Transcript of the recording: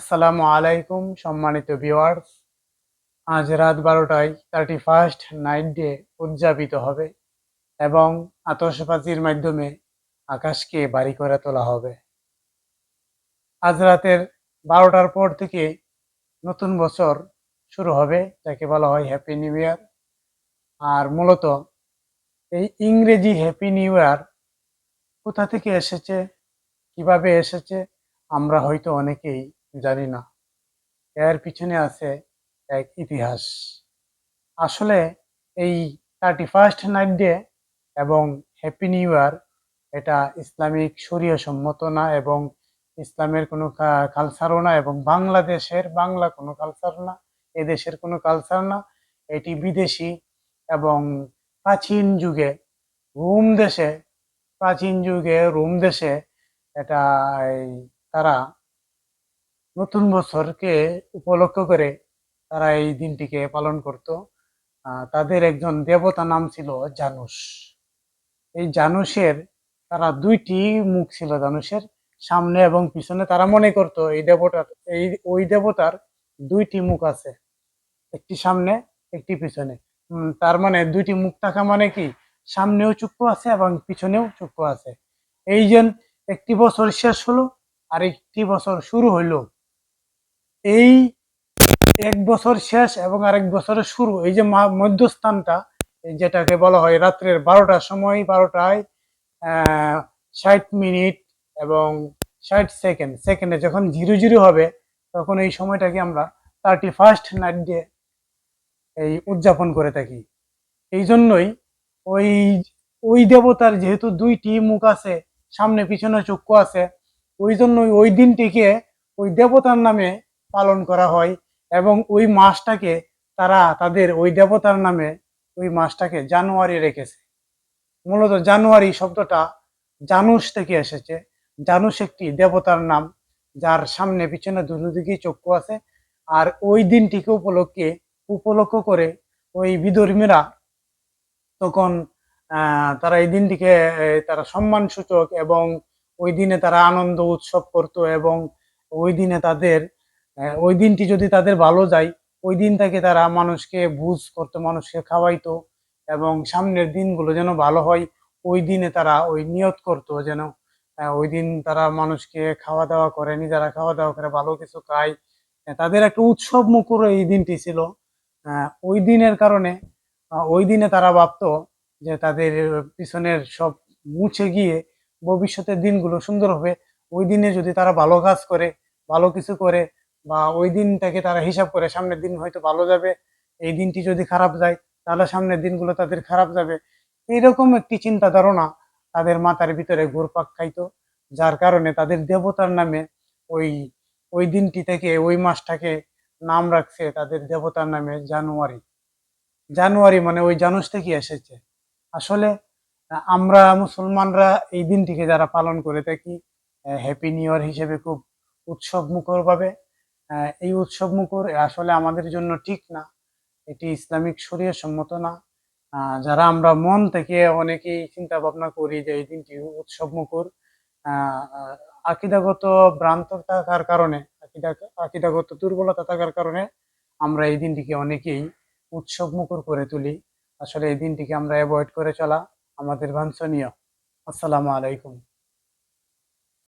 আসসালামু আলাইকুম, সম্মানিত ভিউয়ার্স আজ রাত বারোটায় থার্টি ফার্স্ট নাইট ডে উদযাপিত হবে এবং আতশবাজির মাধ্যমে আকাশকে বাড়ি করে তোলা হবে। আজ রাতের বারোটার পর থেকে নতুন বছর শুরু হবে, যাকে বলা হয় হ্যাপি নিউ ইয়ার আর মূলত এই ইংরেজি হ্যাপি নিউ ইয়ার কোথা থেকে এসেছে, কীভাবে এসেছে, আমরা হয়তো অনেকেই জানি না। এর পিছনে আছে এক ইতিহাস। আসলে এই থার্টি ফার্স্ট নাইট ডে এবং হ্যাপি নিউ ইয়ার এটা ইসলামিক শরীয় সম্মত না এবং ইসলামের কোনো কালচারও না এবং বাংলাদেশের, বাংলা কোনো কালচার না, এদেশের কোনো কালচার না, এটি বিদেশি এবং প্রাচীন যুগে, রোম দেশে, প্রাচীন যুগে, রোম দেশে এটা তারা নতুন বছরকে উপলক্ষ করে তারা এই দিনটিকে পালন করত। তাদের একজন দেবতা নাম ছিল জানুস এই জানুসের তারা দুইটি মুখ ছিল জানুসের সামনে এবং পিছনে তারা মনে করত এই দেবতার, এই, ওই দেবতার দুইটি মুখ আছে। একটি সামনে, একটি পিছনে। তার মানে দুইটি মুখ থাকা মানে কি? সামনেও চক্ষু আছে এবং পিছনেও চক্ষু আছে। এই যে একটি বছর শেষ হলো আর একটি বছর শুরু হইল। এই এক বছর শেষ এবং আরেক বছরের শুরু, এই যে মধ্যস্থানটা যেটাকে বলা হয় রাত্রের বারোটার সময়, বারোটায় ষাট মিনিট এবং ষাট সেকেন্ড। সেকেন্ডে যখন জিরো জিরো হবে, তখন এই সময়টাকে আমরা থার্টি ফার্স্ট নাইট ডে এই উদযাপন করে থাকি। এই জন্যই ওই ওই দেবতার যেহেতু দুইটি মুখ আছে, সামনে পিছনে চক্ষু আছে, ওই জন্যই ওই দিনটিকে ওই দেবতার নামে পালন করা হয় এবং ওই মাসটাকে তারা তাদের ওই দেবতার নামে ওই মাসটাকে জানুয়ারি রেখেছে। মূলত জানুয়ারি শব্দটা জানুস থেকে এসেছে। জানুস একটি দেবতার নাম, যার সামনে, পিছনে দুদিকে চক্ষু আছে। আর ওই দিনটিকে উপলক্ষে, উপলক্ষ করে ওই বিধর্মীরা তখন তারা এই দিনটিকে তারা সম্মান সূচক এবং ওই দিনে তারা আনন্দ উৎসব করত এবং ওই দিনে তাদের ওই দিনটি যদি তাদের ভালো যায় ওই দিন থেকে তারা মানুষকে বুঝ করতো মানুষকে খাওয়াইতো এবং সামনের দিনগুলো যেন ভালো হয় ওই দিনে তারা ওই নিয়ত করতো যেন আহ, ওই দিন তারা মানুষকে খাওয়া দাওয়া করে নিজেরা খাওয়া দাওয়া করে ভালো কিছু খায়। তাদের একটা উৎসব মুখর এই দিনটি ছিল। ওই দিনের কারণে ওই দিনে তারা ভাবতো যে তাদের পিছনের সব মুছে গিয়ে ভবিষ্যতের দিনগুলো সুন্দর হবে। ওই দিনে যদি তারা ভালো কাজ করে ভালো কিছু করে বা ওই দিনটাকে তারা হিসাব করে সামনের দিন হয়তো ভালো যাবে এই দিনটি যদি খারাপ যায় তাহলে সামনের দিনগুলো তাদের খারাপ যাবে। এইরকম একটি চিন্তা ধারণা তাদের মাথার ভিতরে ঘুরপাক খাইতো যার কারণে তাদের দেবতার নামে ওই ওই দিনটি থেকে ওই মাসটাকে নাম রাখছে তাদের দেবতার নামে জানুয়ারি। জানুয়ারি মানে ওই জানুস থেকে এসেছে। আসলে আমরা মুসলমানরা এই দিনটিকে যারা পালন করে থাকি হ্যাপি নিউ ইয়ার হিসেবে খুব উৎসব মুখর ভাবে আহ, এই উৎসব মুখর আসলে আমাদের জন্য ঠিক না। এটি ইসলামিক শরীয় সম্মত না। যারা আমরা মন থেকে অনেকেই চিন্তা ভাবনা করি যে এই দিনটি উৎসব মুখর আকিদাগত ভ্রান্ত থাকার কারণে, আকিদা, আকিদাগত দুর্বলতা থাকার কারণে আমরা এই দিনটিকে অনেকেই উৎসব মুখর করে তুলি। আসলে এই দিনটিকে আমরা অ্যাভয়েড করে চলা আমাদের বাঞ্ছনীয়। আসসালামু আলাইকুম।